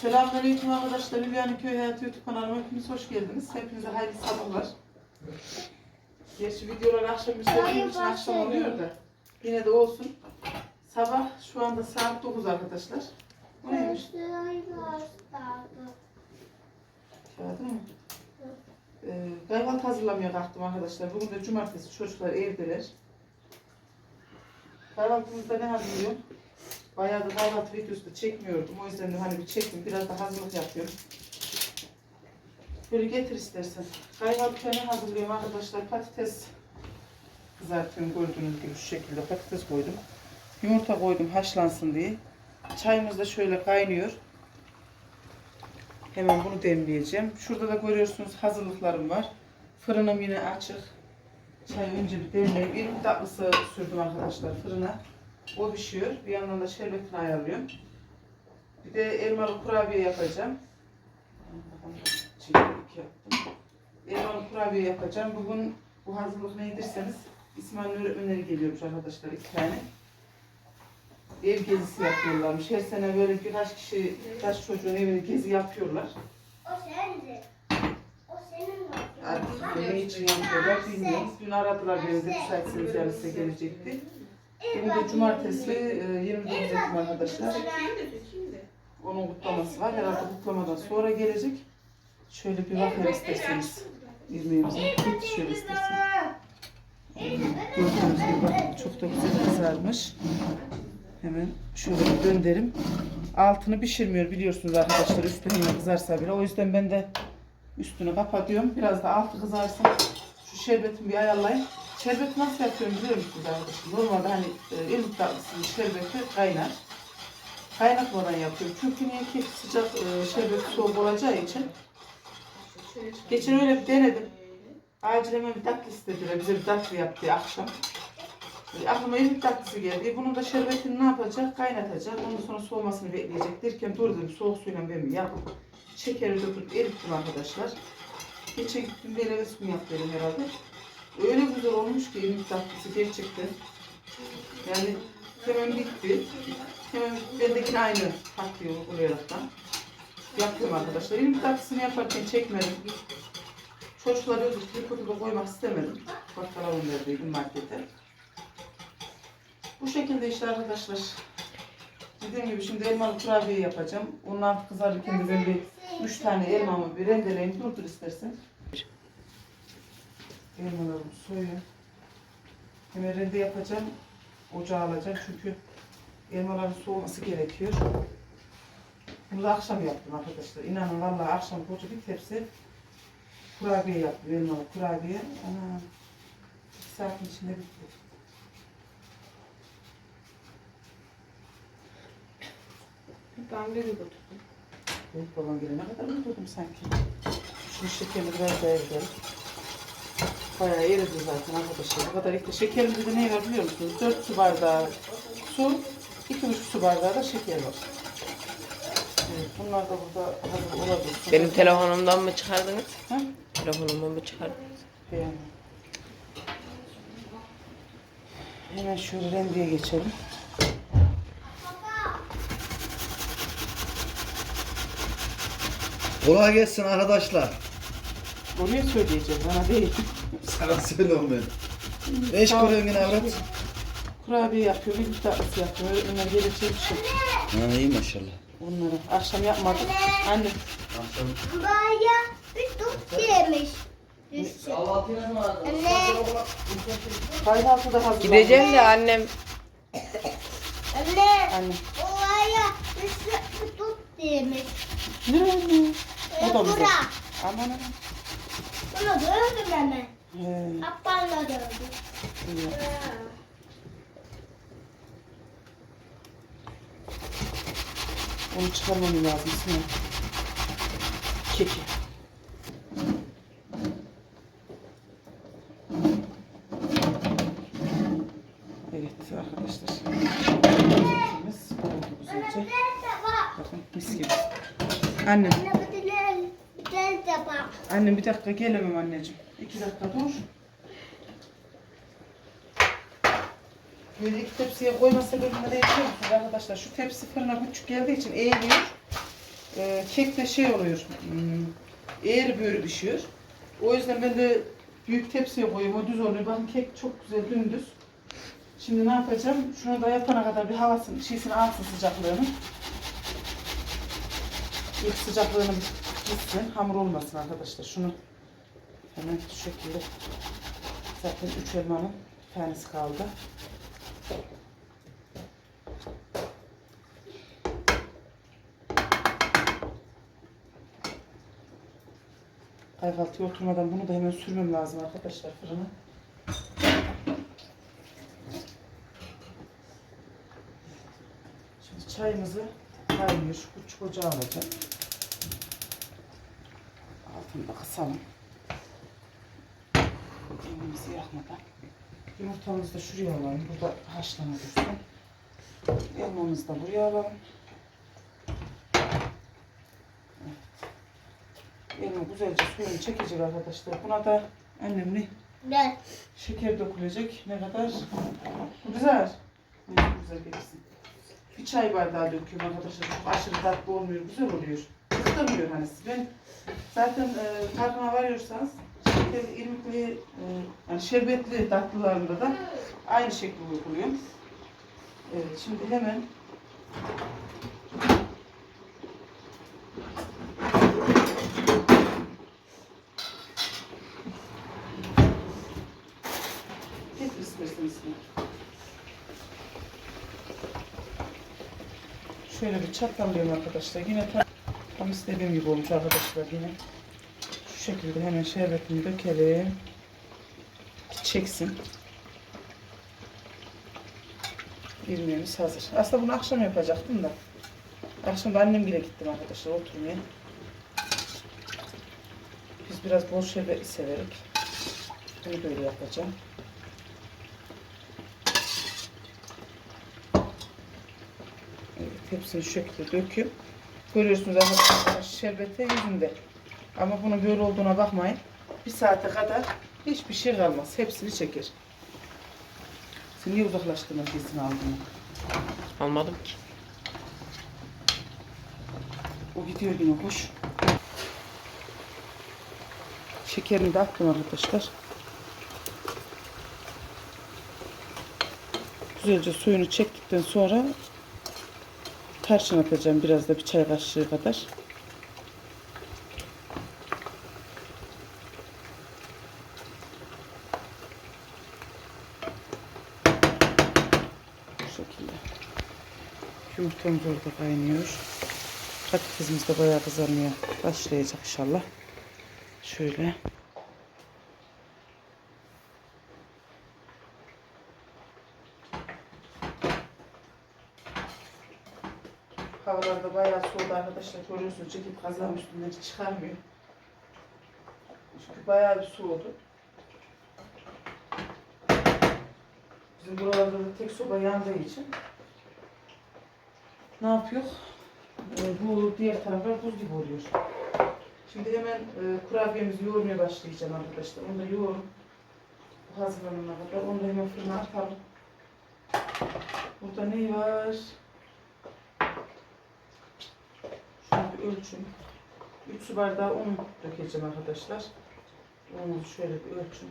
Selamünaleyküm arkadaşlar. Hülya'nın Köy Hayatı YouTube kanalıma hepiniz hoş geldiniz. Hepinize hayırlı sabahlar. Gerçi videolar akşam izlediğim için akşam oluyor da. Yine de olsun. Sabah şu anda saat 9 arkadaşlar. Bu neymiş? Kağıdı mı? Ee, kahvaltı hazırlamaya kalktım arkadaşlar. Bugün de cumartesi çocuklar evdeler. Kahvaltımızda ne hazırlıyorum? Bayağı da kahvaltı videosu da çekmiyordum. O yüzden de hani bir çektim. Biraz da hazırlık yapıyorum. Böyle getir istersen. Kahvaltıya ne hazırlıyorum arkadaşlar? Patates kızartıyorum gördüğünüz gibi şu şekilde patates koydum. Yumurta koydum haşlansın diye. Çayımız da şöyle kaynıyor. Hemen bunu demleyeceğim. Şurada da görüyorsunuz hazırlıklarım var. Fırınım yine açık. Çayı önce bir demleyip irmik tatlısı sürdüm arkadaşlar fırına. O pişiyor. Bir yandan da şerbetini ayarlıyorum. Bir de elmalı kurabiye yapacağım. Elmalı kurabiye yapacağım. Bugün bu hazırlık ne ederseniz İsmail öğretmenleri geliyormuş arkadaşlar iki tane. Ev gezisi yapıyorlarmış. Her sene böyle birkaç kişi, birkaç çocuğun evine gezi yapıyorlar. O sendi. O senin. Artık ne için yapıyorlar bilmiyoruz. Dün aradılar beni de müsaitseniz yani size gelecekti. Bugün de cumartesi e, 29 Ekim arkadaşlar. Onun kutlaması var. Herhalde kutlamadan sonra gelecek. Şöyle bir bakın isterseniz. İzmeyimize. Git şöyle istersen. Gördüğünüz gibi bakın çok da güzel kızarmış. Hemen şöyle bir döndürüm. Altını pişirmiyor biliyorsunuz arkadaşlar. Üstü hemen kızarsa bile. O yüzden ben de üstünü kapatıyorum. Biraz da altı kızarsın. Şu şerbetimi bir ayarlayayım. Şerbeti nasıl yapıyorum biliyor musunuz arkadaşlar? Normalde hani e, irmik tatlısının şerbeti kaynar. Kaynatmadan yapıyorum. Çünkü niye ki sıcak e, şerbet soğuk olacağı için. Geçen öyle bir denedim. Acil bir tatlı istediler. Bize bir tatlı yaptı akşam. E, aklıma irmik tatlısı geldi. Bunun da şerbetini ne yapacak? Kaynatacak. Ondan sonra soğumasını bekleyecek. Derken dur dedim soğuk suyla ben mi yapayım? Şekeri döküp erittim arkadaşlar. Geçen gittim bir mi yaptım herhalde. Öyle güzel olmuş ki irmik tatlısı gerçekten. Yani hemen bitti. Hemen bendekine aynı taktiği uygulayaraktan yaptım arkadaşlar. İrmik tatlısını yaparken çekmedim. Çocuklar özür tripoduma koymak istemedim. Bakkala gönderdiydim markete. Bu şekilde işte arkadaşlar. Dediğim gibi şimdi elmalı kurabiye yapacağım. Onlar kızarırken de ben bir üç tane elmamı bir rendeleyeyim. Durdur istersen. Elmalarımı soyuyorum. Hemen rende yapacağım. Ocağa alacağım çünkü elmaların soğuması gerekiyor. Bunu da akşam yaptım arkadaşlar. İnanın vallahi akşam koca bir tepsi kurabiye yaptım. Elmalı kurabiye. Ana, iki saatin içinde bitti. Ben de götürdüm. Büyük babam gelene kadar mı durdum sanki? Şu şekerini biraz daha ezelim. Bayağı eridi zaten arkadaşlar. Bu kadar işte şekerimizde de ne var biliyor musunuz? 4 su bardağı su, 2,5 su bardağı da şeker var. Evet, bunlar da burada hazır olabilir. Benim telefonumdan mı çıkardınız? Ha? Telefonumdan mı çıkardınız? Beğendim. Hemen şöyle rendeye geçelim. Kolay gelsin arkadaşlar. Oraya söyleyeceğim bana değil. Sana söylüyorum ben. Ne iş kuruyorsun yine avrat? Kurabiye yapıyor, bir tatlısı yapıyor. Öğretmenler gelecek bir şey. Ha iyi maşallah. Onları akşam yapmadık. Anne Baya bir tut yemiş. Anne. kahvaltıda hazırlandı. Gideceğim de annem Anne. Anne. Baya bir tut yemiş. Ne anne? Bu da. Bura. Aman aman. Bunu dövdüm hemen. He, Apparla dövdüm. iyi. Onu çıkarmam lazım Sinan. Keki. Evet arkadaşlar. Kekimiz oldu güzelce. Bakın mis gibi. Annem, annem bir dakika gelemem anneciğim. İki dakika dur. Böyle iki tepsiye koyma sebebini de yapıyor arkadaşlar? Şu tepsi fırına küçük geldiği için eğiliyor. e, kek de şey oluyor. Hmm, eğri böyle pişiyor. O yüzden ben de büyük tepsiye koyuyorum. O düz oluyor. Bakın kek çok güzel dümdüz. Şimdi ne yapacağım? Şunu da yapana kadar bir havasını, şeysini alsın sıcaklığını. İlk sıcaklığını gitsin. Hamur olmasın arkadaşlar. Şunu hemen şu şekilde zaten üç elmanın tanesi kaldı. Kahvaltıya oturmadan bunu da hemen sürmem lazım arkadaşlar fırına. Şimdi çayımızı kaynıyor. Küçük ocağa alacağım. Altını da kısalım. Elimizi yakmadan. Yumurtamızı da şuraya alalım. Burada haşlanabilirsin. Elmamızı da buraya alalım. Elma güzelce suyunu çekecek arkadaşlar. Buna da annem ne? Ne? Şeker dökülecek. Ne kadar? Bu güzel. Ne güzel gelirsin. Bir çay bardağı döküyorum arkadaşlar. Çok aşırı tatlı olmuyor. Güzel oluyor. Kıstırmıyor hani. Ben zaten e, farkına varıyorsanız şeker, irmikli, e, yani şerbetli tatlılarında da aynı şekli uyguluyorum. Evet, şimdi hemen. Şöyle bir çatlalıyorum arkadaşlar. Yine tam, tam istediğim gibi olmuş arkadaşlar yine. Şekilde hemen şerbetini dökelim. Çeksin. İrmiğimiz hazır. Aslında bunu akşam yapacaktım da. Akşam da annem bile gittim arkadaşlar oturmaya. Biz biraz bol şerbet severik. Bunu böyle yapacağım. Evet, hepsini şu şekilde döküp görüyorsunuz arkadaşlar şerbeti yüzünde. Ama bunun böyle olduğuna bakmayın. Bir saate kadar hiçbir şey kalmaz. Hepsini çeker. Sen niye uzaklaştırma kesin aldın? Almadım ki. O gidiyor yine hoş. Şekerini de attım arkadaşlar. Güzelce suyunu çektikten sonra tarçın atacağım biraz da bir çay kaşığı kadar. Bu şekilde. Yumurtamız orada kaynıyor. Patatesimiz de bayağı kızarmaya başlayacak inşallah. Şöyle. Havalar da bayağı soğudu arkadaşlar. Görüyorsunuz çekip kazanın üstünden hiç çıkarmıyor. Çünkü bayağı bir soğudu. Bizim buralarda da tek soba yandığı için ne yapıyor? Ee, bu diğer taraflar buz gibi oluyor. Şimdi hemen e, kurabiyemizi yoğurmaya başlayacağım arkadaşlar. Onu da yoğurup bu hazırlanana kadar onu da hemen fırına atalım. Burada ne var? Bir ölçüm. 3 su bardağı un dökeceğim arkadaşlar. Unu şöyle bir ölçüm.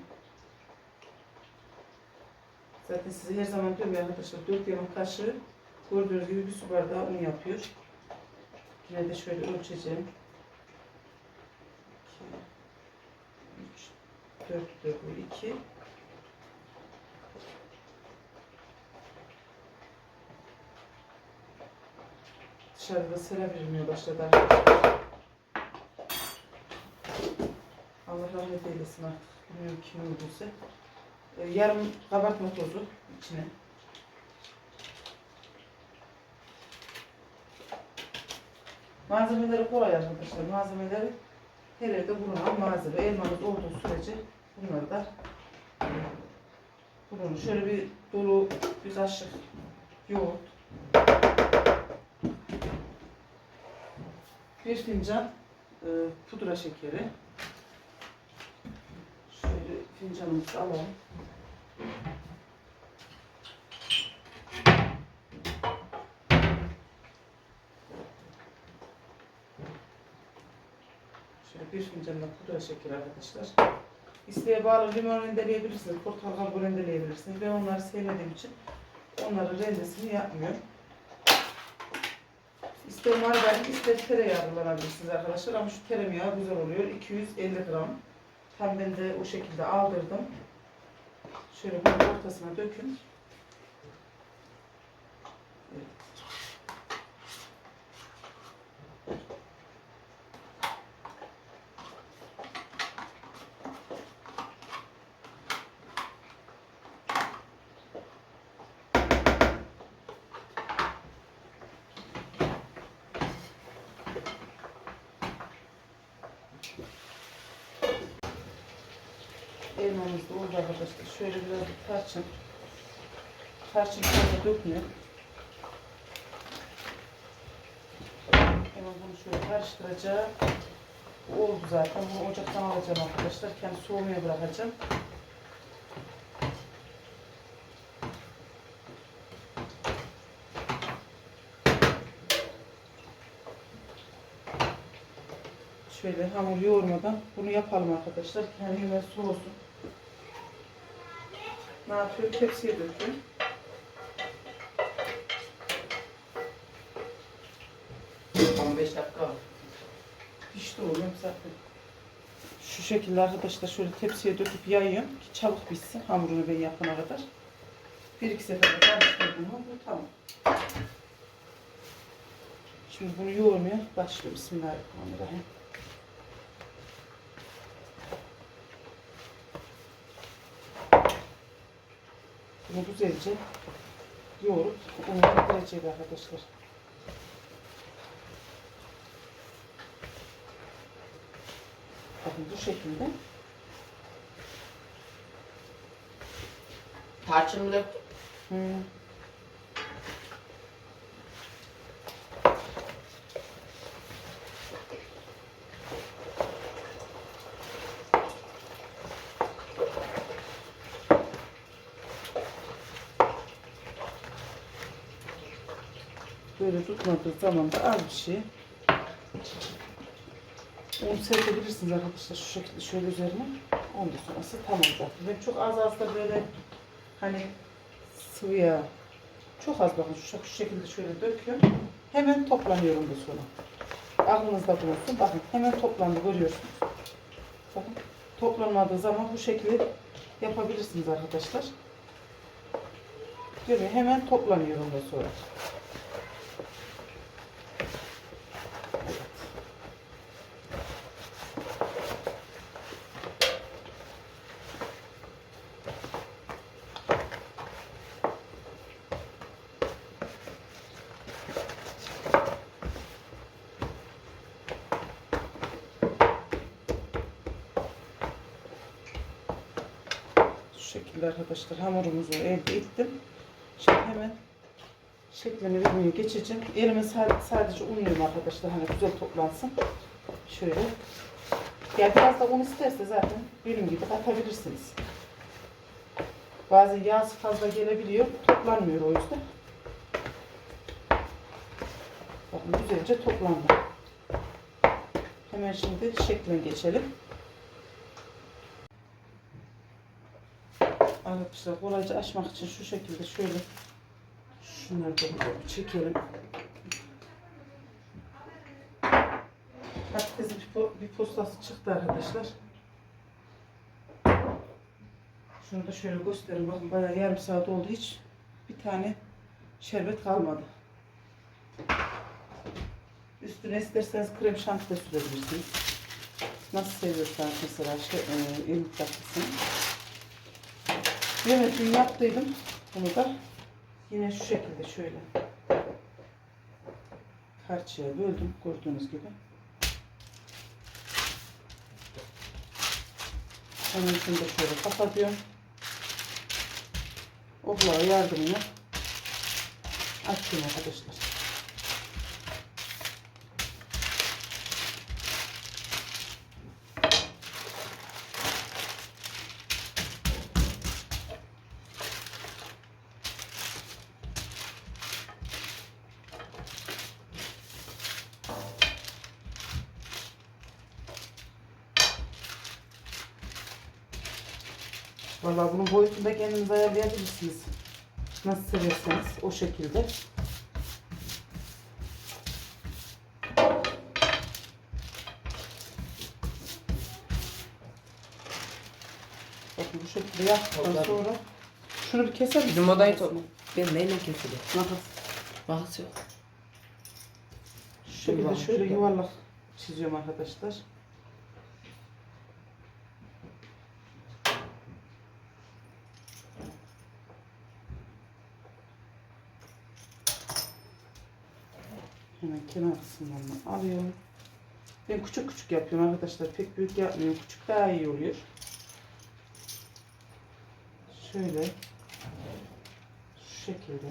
Zaten size her zaman diyorum ya arkadaşlar 4 yemek kaşığı gördüğünüz gibi bir su bardağı un yapıyor. Yine de şöyle ölçeceğim. 2 3 4 de bu 2 Dışarıda sera verilmeye başladı arkadaşlar. Allah rahmet eylesin artık. Bilmiyorum kim öldüyse. Ee, yarım kabartma tozu içine. Malzemeleri kolay arkadaşlar. Malzemeleri her yerde bulunan malzeme. Elmanız olduğu sürece bunları da bulunur. Şöyle bir dolu bir kaşık yoğurt. Bir fincan e, pudra şekeri. Şöyle fincanımızı alalım. Şöyle bir fincan da pudra şekeri arkadaşlar. İsteğe bağlı limon rendeleyebilirsiniz, portakal rendeleyebilirsiniz. Ben onları sevmediğim için onların rendesini yapmıyorum. İster margarin, ister tereyağı kullanabilirsiniz arkadaşlar. Ama şu tereyağı güzel oluyor. 250 gram. Tam ben de o şekilde aldırdım. Şöyle bunu ortasına dökün. Evet. Elmamız da oldu arkadaşlar. Şöyle biraz bir tarçın. Tarçın fazla dökmüyor. Hemen bunu şöyle karıştıracağım. Oldu zaten. Bunu ocaktan alacağım arkadaşlar. Kendi soğumaya bırakacağım. Şöyle hamur yoğurmadan bunu yapalım arkadaşlar. Hemen soğusun. Ne yapıyorum? Tepsiye döküyorum. dakika. Pişti oğlum zaten. Şu şekilde arkadaşlar şöyle tepsiye döküp yayıyorum ki çabuk pişsin hamurunu ben yapana kadar. Bir iki seferde karıştırdım bu tamam. Şimdi bunu yoğurmaya başlıyorum. Bismillahirrahmanirrahim. Bunu güzelce yoğurup onu bitirecek arkadaşlar. Bakın bu şekilde. Tarçın bile Hmm. Tutmadığı zaman da az bir şey. Un serpebilirsiniz arkadaşlar şu şekilde şöyle üzerine. Ondan sonrası tamam zaten. Ben çok az az da böyle hani sıvı yağ. Çok az bakın şu, şekilde şöyle döküyorum. Hemen toplanıyorum da sonra. Aklınızda bulunsun. Bakın hemen toplandı görüyorsunuz. Bakın toplanmadığı zaman bu şekilde yapabilirsiniz arkadaşlar. Görüyor hemen toplanıyorum da sonra. Evet. Şu şekilde arkadaşlar hamurumuzu elde ettim. Şimdi hemen şeklini vermeye geçeceğim. Elime sa- sadece unluyorum arkadaşlar hani güzel toplansın. Şöyle. Ya biraz da un isterse zaten benim gibi katabilirsiniz. Bazen yağ fazla gelebiliyor. Toplanmıyor o yüzden. Bakın güzelce toplandı. Hemen şimdi şekline geçelim. Arkadaşlar kolayca açmak için şu şekilde şöyle şunları da çekelim. Patatesin bir, po- bir postası çıktı arkadaşlar. Şunu da şöyle göstereyim. Bakın bayağı yarım saat oldu. Hiç bir tane şerbet kalmadı. Üstüne isterseniz krem şanti de sürebilirsiniz. Nasıl seviyorsanız mesela şey, e, irmik tatlısını. Evet dün yaptıydım. Bunu da yine şu şekilde şöyle parçaya böldüm gördüğünüz gibi. Onun için de şöyle kapatıyorum. Oklağı yardımıyla açıyorum arkadaşlar. Vallahi bunun boyutunu da kendiniz ayarlayabilirsiniz. Nasıl severseniz o şekilde. Bakın bu şekilde yaptıktan sonra şunu bir keser misin? Bizim odayı top. Ben neyle kesiliyor? Makas. Makas yok. Şu şekilde şöyle yuvarlak çiziyorum arkadaşlar. Hemen kenar kısımlarını alıyorum. Ben küçük küçük yapıyorum arkadaşlar. Pek büyük yapmıyorum. Küçük daha iyi oluyor. Şöyle. Şu şekilde.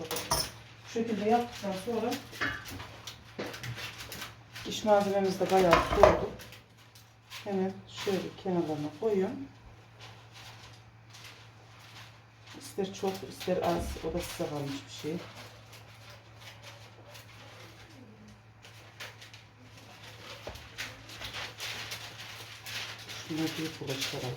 Bu şekilde yaptıktan sonra iş malzememiz de bayağı soğudu. Hemen şöyle kenarlarına koyuyorum. İster çok ister az o da size kalmış bir şey. Şunları büyük bulaştıralım.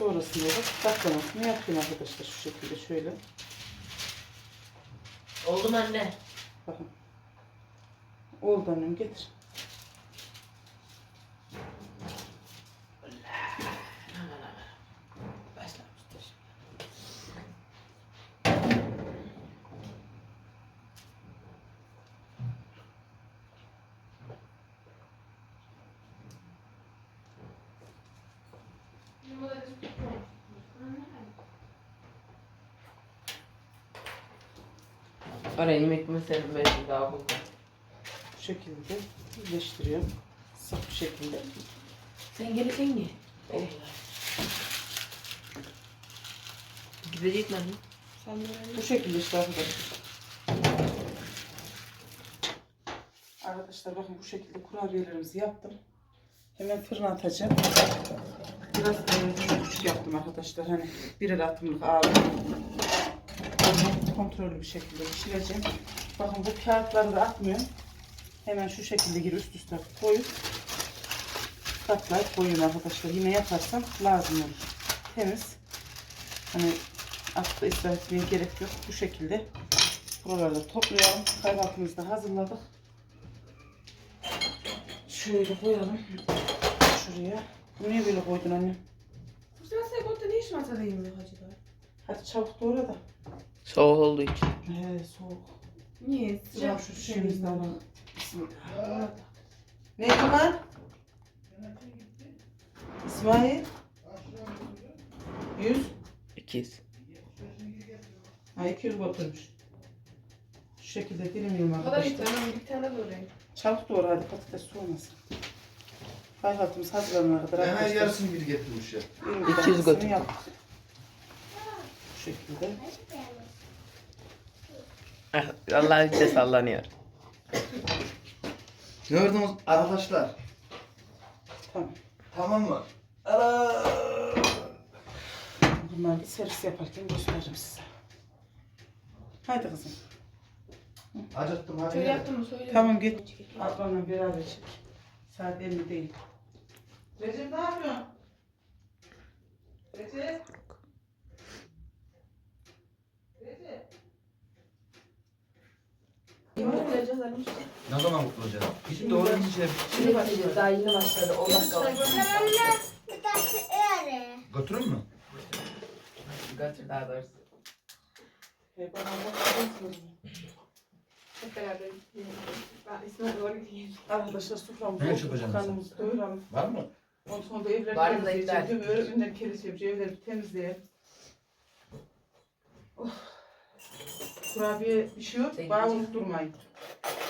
Sonrasında da katlamasını yapıyorum arkadaşlar şu şekilde şöyle. Oldu mu anne? Bakın. Oldu annem getir. Oraya yemek ben daha bu. Bu şekilde birleştiriyorum. Sık bir şekilde. Sen gelirsen mi? Gidecek mi anne? Bu şekilde işte arkadaşlar. Arkadaşlar bakın bu şekilde kurabiyelerimizi yaptım. Hemen fırına atacağım. Biraz e, küçük küçük yaptım arkadaşlar. Hani birer atımlık ağırlık. Kontrollü bir şekilde pişireceğim. Bakın bu kağıtları da atmıyorum. Hemen şu şekilde geri üst üste koyup katlayıp koyuyorum arkadaşlar. Yine yaparsam lazım olur. Temiz. Hani Atıkta israf etmeye gerek yok. Bu şekilde buralarda toplayalım. Kahvaltımızı da hazırladık. Şöyle koyalım. Şuraya. Bu niye böyle koydun anne? Sen sen kotta ne iş masadayım ya hacıda? Hadi çabuk doğra da. Soğuk olduğu için. He soğuk. Niye? Sıcak şu şeyimizden alalım. Bismillah. Ne var? İsmail. Yüz. İkiz. Ha 200 götürmüş. Şu şekilde dilimleyeyim O kadar bir arkadaşlar. tane bir tane doğrayayım. Çabuk doğru hadi patates soğumasın. Kahvaltımız hazırlanana kadar Hemen arkadaşlar. yarısını bir getirmiş ya. 20 200 tanesini götür. Bu şekilde. Ah, Allah işte sallanıyor. Gördünüz arkadaşlar. Tamam. Tamam mı? Ana! Bunları servis yaparken gösteririm size. Haydi kızım. Acıktım hadi. Şöyle yaptın mı söyle. Tamam git. Ablanla beraber çek. Saat 50 değil. Recep ne yapıyorsun? Recep. Ne zaman mutlu olacağız? Gidip de oraya gideceğim. Şimdi başlıyor. Daha yeni başladı. 10 dakika öyle. Götürür mü? Götür daha doğrusu. Hep beraber. Ben İsmail doğru gideyim. Arkadaşlar soframızı Ne oturduk, yapacağım karnımızı doyuralım. Var mı? Ondan sonra da evleri Var mı da temizleyeceğim. Öyle Ürünleri kere çevireceğim. Evleri temizleyelim. Oh. Kurabiye bir şey yok. Bana unutturmayın.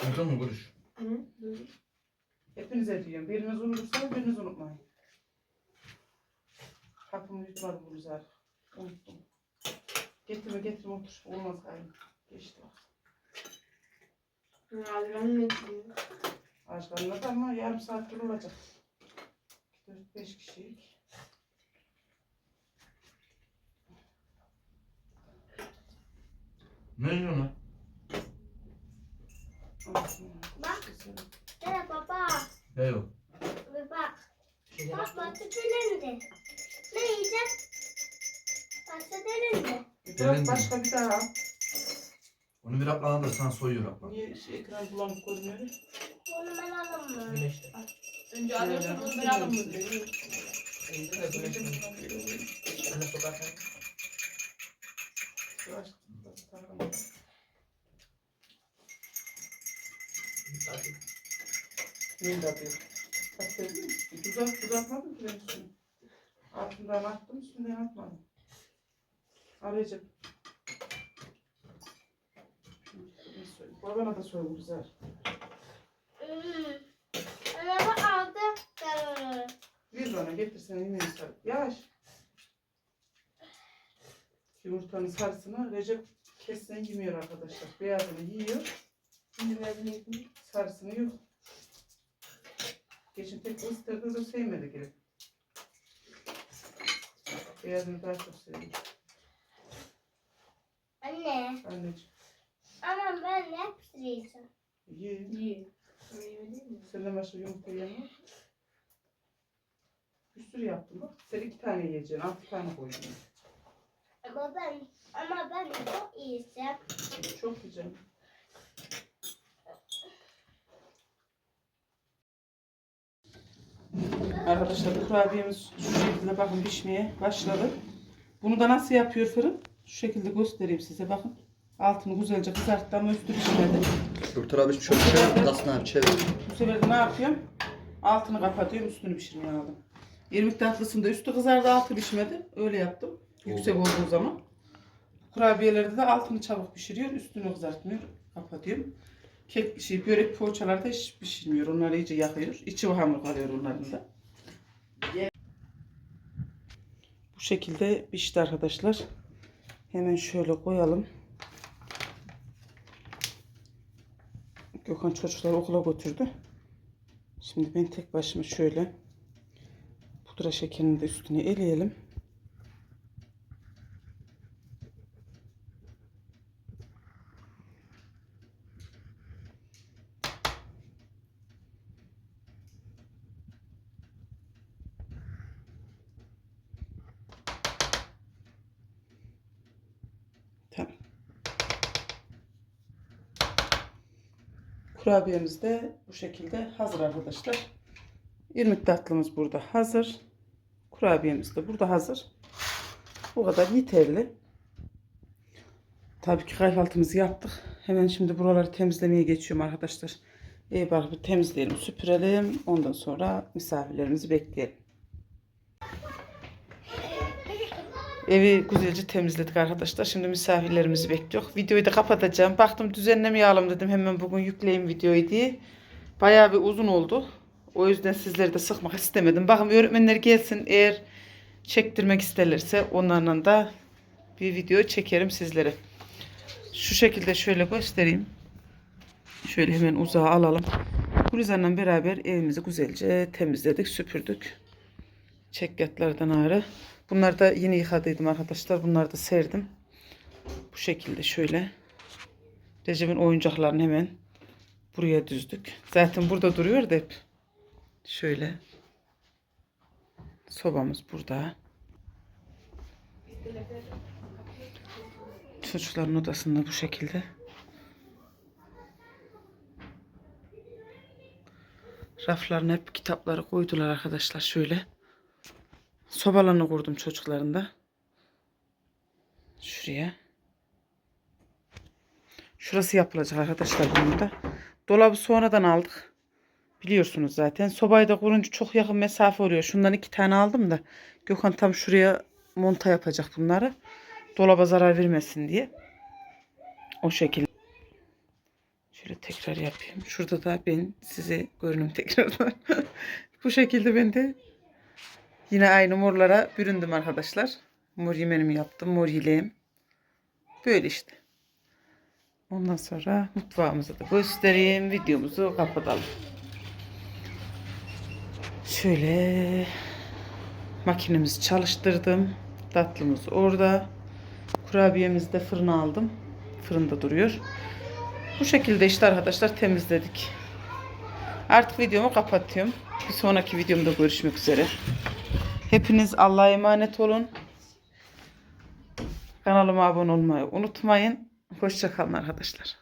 Götür mü kuruş? Hı? Duydum. Hepinize diyorum. Biriniz unutursa biriniz unutmayın. Kapımı yutmadım bunu zaten. Unuttum. Getirme getirme otur. Olmaz gayrı. Geçti bak. Malzemenin ne diyor? Ağaçlarına da ama yarım saat olacak. 4-5 kişilik. Ne yiyorsun lan? Bak. Dede baba. Ne yok? Bir bak. Bak batı delindi. Ne yiyecek? Batı delindi. Bir bırak Gelin başka bir daha. Onu bir aplana da sana soyuyor abla. Niye şey, ekran bulanık görünüyor? Bunu ben alalım mı? Güneşte. Önce alıyorsun onu ben aldım mı diyor. Elinde de güneş. Anne sokakta. Yavaş, tamam. De diyor. Bak gördün mü? Tuzak, tuz atmadım ki ben üstüne. Altından attım, üstünden atmadım. Arayacak. Babana da söyle güzel. Araba aldı. Ben onu. Bir bana getirsen yemeği sar. Yavaş. Yumurtanın sarısını Recep kessen yemiyor arkadaşlar. Beyazını yiyor, Şimdi ne yapayım? sarısını yok. Geçen tek ıstırdı da sevmedi gibi. Beyazını daha çok seviyor. Anne. Anneciğim. Ama ben ne pişireceğim? Ye. Yemedin mi? Senden başka yumurta var. Bir sürü yaptım bak. Sen iki tane yiyeceksin. Altı tane koydum. Ama ben ama ben çok iyiyim. Çok yiyeceğim. Arkadaşlar kurabiyemiz şu şekilde bakın pişmeye başladı. Bunu da nasıl yapıyor fırın? Şu şekilde göstereyim size bakın. Altını güzelce kızarttı ama üstü pişmedi. Doktor abi şöyle çevir. Tasını abi çevir. Bu sefer de ne yapıyorum? Altını kapatıyorum, üstünü pişirmeye aldım. İrmik tatlısında üstü kızardı, altı pişmedi. Öyle yaptım. Yüksek olduğu zaman. Kurabiyelerde de altını çabuk pişiriyor, üstünü kızartmıyor. Kapatıyorum. Kek, şey, börek poğaçalarda hiç pişirmiyor. Onları iyice yakıyor. İçi hamur kalıyor onların da. Bu şekilde pişti arkadaşlar. Hemen şöyle koyalım. Gökhan çocukları okula götürdü. Şimdi ben tek başıma şöyle pudra şekerini de üstüne eleyelim. Tamam. Kurabiyemiz de bu şekilde hazır arkadaşlar. İrmik tatlımız burada hazır. Kurabiyemiz de burada hazır. Bu kadar yeterli. Tabii ki kahvaltımızı yaptık. Hemen şimdi buraları temizlemeye geçiyorum arkadaşlar. İyi bak bir temizleyelim, süpürelim. Ondan sonra misafirlerimizi bekleyelim. Evi güzelce temizledik arkadaşlar. Şimdi misafirlerimizi bekliyor. Videoyu da kapatacağım. Baktım düzenlemeyelim dedim. Hemen bugün yükleyeyim videoyu diye. Bayağı bir uzun oldu. O yüzden sizleri de sıkmak istemedim. Bakın öğretmenler gelsin eğer çektirmek isterlerse onlarla da bir video çekerim sizlere. Şu şekilde şöyle göstereyim. Şöyle hemen uzağa alalım. Gülizar'la beraber evimizi güzelce temizledik, süpürdük. Çekyatlardan ağrı. Bunları da yine yıkadıydım arkadaşlar. Bunları da serdim. Bu şekilde şöyle. Recep'in oyuncaklarını hemen buraya düzdük. Zaten burada duruyor da hep. Şöyle. Sobamız burada. Çocukların odasında bu şekilde. Raflarına hep kitapları koydular arkadaşlar şöyle. Sobalarını kurdum çocukların da. Şuraya. Şurası yapılacak arkadaşlar bunun da. Dolabı sonradan aldık. Biliyorsunuz zaten. Sobayı da kurunca çok yakın mesafe oluyor. Şundan iki tane aldım da. Gökhan tam şuraya monta yapacak bunları. Dolaba zarar vermesin diye. O şekilde. Şöyle tekrar yapayım. Şurada da ben size görünüm tekrardan. Bu şekilde ben de yine aynı morlara büründüm arkadaşlar. Mor yemenimi yaptım. Mor yeleğim. Böyle işte. Ondan sonra mutfağımızı da göstereyim. Videomuzu kapatalım. Şöyle makinemizi çalıştırdım. Tatlımız orada. Kurabiyemizi de fırına aldım. Fırında duruyor. Bu şekilde işte arkadaşlar temizledik. Artık videomu kapatıyorum. Bir sonraki videomda görüşmek üzere. Hepiniz Allah'a emanet olun. Kanalıma abone olmayı unutmayın. Hoşçakalın arkadaşlar.